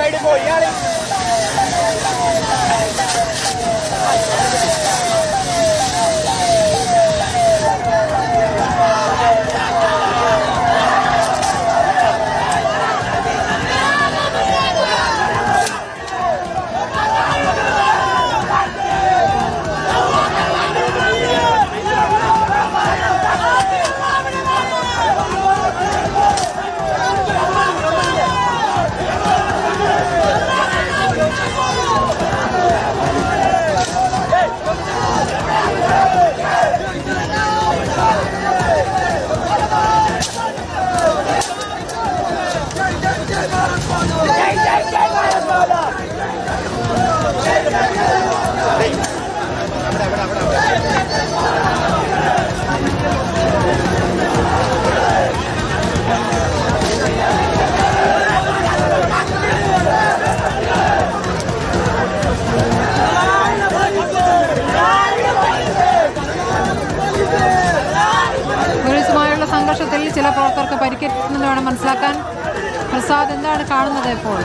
സൈഡിൽ പോയി ഇയാള് ചില പ്രവർത്തകർക്ക് പരിക്കേറ്റെന്ന് വേണം മനസ്സിലാക്കാൻ. പ്രസാദ് എന്താണ് കാണുന്നത് ഇപ്പോൾ?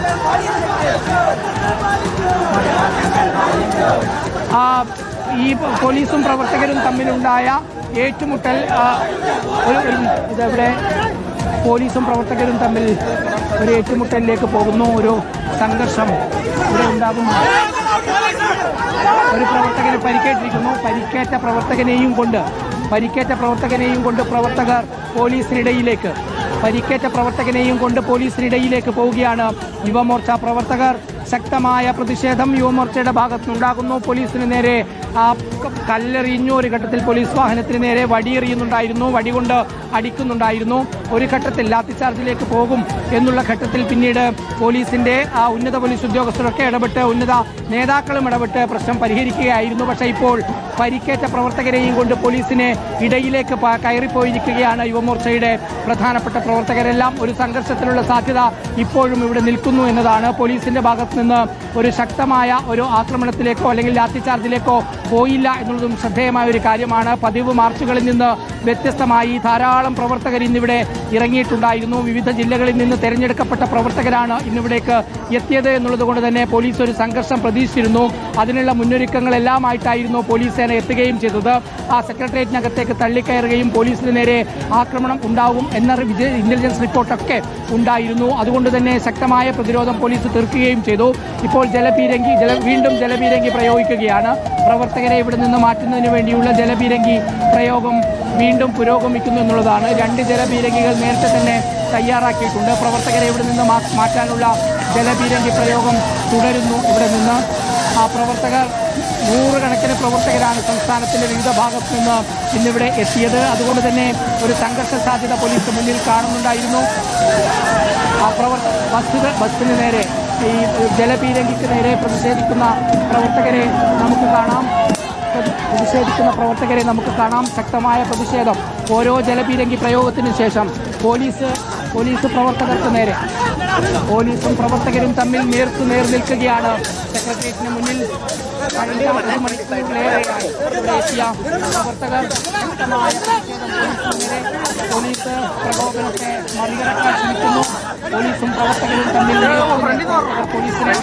ആ, ഈ പോലീസും പ്രവർത്തകരും തമ്മിലുണ്ടായ ഏറ്റുമുട്ടൽ ഒരു ഇതെവിടെ? പോലീസും പ്രവർത്തകരും തമ്മിൽ ഒരു ഏറ്റുമുട്ടലിലേക്ക് പോകുന്നു. ഒരു സംഘർഷം ഇവിടെ ഉണ്ടാകുന്നു. ഒരു പ്രവർത്തകന് പരിക്കേറ്റിരിക്കുന്നു. പരിക്കേറ്റ പ്രവർത്തകനെയും കൊണ്ട് പരിക്കേറ്റ പ്രവർത്തകനെയും കൊണ്ട് പ്രവർത്തകർ പോലീസിനിടയിലേക്ക്. പരിക്കേറ്റ പ്രവർത്തകനെയും കൊണ്ട് പോലീസിനിടയിലേക്ക് പോവുകയാണ് യുവമോർച്ച പ്രവർത്തകർ. ശക്തമായ പ്രതിഷേധം യുവമോർച്ചയുടെ ഭാഗത്തുനിന്നുണ്ടാകുന്നു. പോലീസിന് നേരെ കല്ലെറിഞ്ഞു. ഒരു ഘട്ടത്തിൽ പോലീസ് വാഹനത്തിന് നേരെ വടിയെറിയുന്നുണ്ടായിരുന്നു. വടികൊണ്ട് അടിക്കുന്നുണ്ടായിരുന്നു. ഒരു ഘട്ടത്തിൽ ലാത്തിച്ചാർജിലേക്ക് പോകും എന്നുള്ള ഘട്ടത്തിൽ പിന്നീട് പോലീസിന്റെ ആ ഉന്നത പോലീസ് ഉദ്യോഗസ്ഥരൊക്കെ ഇടപെട്ട് ഉന്നത നേതാക്കളും ഇടപെട്ട് പ്രശ്നം പരിഹരിക്കുകയായിരുന്നു. പക്ഷേ ഇപ്പോൾ പരിക്കേറ്റ പ്രവർത്തകരെയും കൊണ്ട് പോലീസിനെ ഇടയിലേക്ക് കയറിപ്പോയിരിക്കുകയാണ് യുവമോർച്ചയുടെ പ്രധാനപ്പെട്ട പ്രവർത്തകരെല്ലാം. ഒരു സംഘർഷത്തിലുള്ള സാധ്യത ഇപ്പോഴും ഇവിടെ നിൽക്കുന്നു എന്നതാണ്. പോലീസിന്റെ ഭാഗത്ത് നിന്ന് ഒരു ശക്തമായ ഒരു ആക്രമണത്തിലേക്കോ അല്ലെങ്കിൽ ലാത്തിചാർജിലേക്കോ പോയില്ല എന്നുള്ളതും ശ്രദ്ധേയമായ ഒരു കാര്യമാണ്. പതിവ് മാർച്ചുകളിൽ നിന്ന് വ്യത്യസ്തമായി ധാരാളം പ്രവർത്തകർ ഇന്നിവിടെ ഇറങ്ങിയിട്ടുണ്ടായിരുന്നു. വിവിധ ജില്ലകളിൽ നിന്ന് തെരഞ്ഞെടുക്കപ്പെട്ട പ്രവർത്തകരാണ് ഇന്നിവിടേക്ക് എത്തിയത് എന്നുള്ളത് കൊണ്ട് തന്നെ പോലീസ് ഒരു സംഘർഷം പ്രതീക്ഷിച്ചിരുന്നു. അതിനുള്ള മുന്നൊരുക്കങ്ങളെല്ലാമായിട്ടായിരുന്നു പോലീസ് സേന എത്തുകയും ചെയ്തത്. ആ സെക്രട്ടേറിയറ്റിനകത്തേക്ക് തള്ളിക്കയറുകയും പോലീസിന് നേരെ ആക്രമണം ഉണ്ടാവും എന്ന ഇന്റലിജൻസ് റിപ്പോർട്ടൊക്കെ ഉണ്ടായിരുന്നു. അതുകൊണ്ട് തന്നെ ശക്തമായ പ്രതിരോധം പോലീസ് തീർക്കുകയും ചെയ്തു. ഇപ്പോൾ ജലപീരങ്കി ജല വീണ്ടും ജലപീരങ്കി പ്രയോഗിക്കുകയാണ്. പ്രവർത്തകരെ ഇവിടെ നിന്ന് മാറ്റുന്നതിന് വേണ്ടിയുള്ള ജലപീരങ്കി പ്രയോഗം വീണ്ടും പുരോഗമിക്കുന്നു എന്നുള്ളതാണ്. രണ്ട് ജലപീരങ്കികൾ നേരത്തെ തന്നെ തയ്യാറാക്കിയിട്ടുണ്ട്. പ്രവർത്തകരെ ഇവിടെ നിന്ന് മാറ്റാനുള്ള ജലപീരങ്കി പ്രയോഗം തുടരുന്നു ഇവിടെ നിന്ന്. ആ പ്രവർത്തകർ നൂറുകണക്കിന് പ്രവർത്തകരാണ് സംസ്ഥാനത്തിന്റെ വിവിധ ഭാഗത്തു നിന്ന് ഇന്നിവിടെ എത്തിയത്. അതുകൊണ്ട് തന്നെ ഒരു സംഘർഷ സാധ്യത പോലീസ് മുന്നിൽ കാണുന്നുണ്ടായിരുന്നു. ആ പ്രവർത്ത ബസ് ബസ്സിന് നേരെ ഈ ജലപീരങ്കിക്ക് നേരെ പ്രതിഷേധിക്കുന്ന പ്രവർത്തകരെ നമുക്ക് കാണാം. പ്രതി- പ്രതിഷേധിക്കുന്ന പ്രവർത്തകരെ നമുക്ക് കാണാം. ശക്തമായ പ്രതിഷേധം. ഓരോ ജലപീരങ്കി പ്രയോഗത്തിന് ശേഷം പോലീസ് പോലീസ് പ്രവർത്തകർക്ക് നേരെ. പോലീസും പ്രവർത്തകരും തമ്മിൽ നേർക്കു നേർ നിൽക്കുകയാണ്. സെക്രട്ടേറിയറ്റിന് മുന്നിൽ കഴിഞ്ഞ ഒരു മണിക്കൂറിലേറെയായി ഇവിടെ എത്തിയ പ്രവർത്തകർ ശക്തമായ പ്രതിഷേധം നേരെ പോലീസ് പ്രകോപനത്തെ മറികടക്കാൻ ശ്രമിക്കുന്നു പോലീസും പ്രവർത്തകരും തമ്മിൽ നേർക്കുനേർ പോലീസിനെ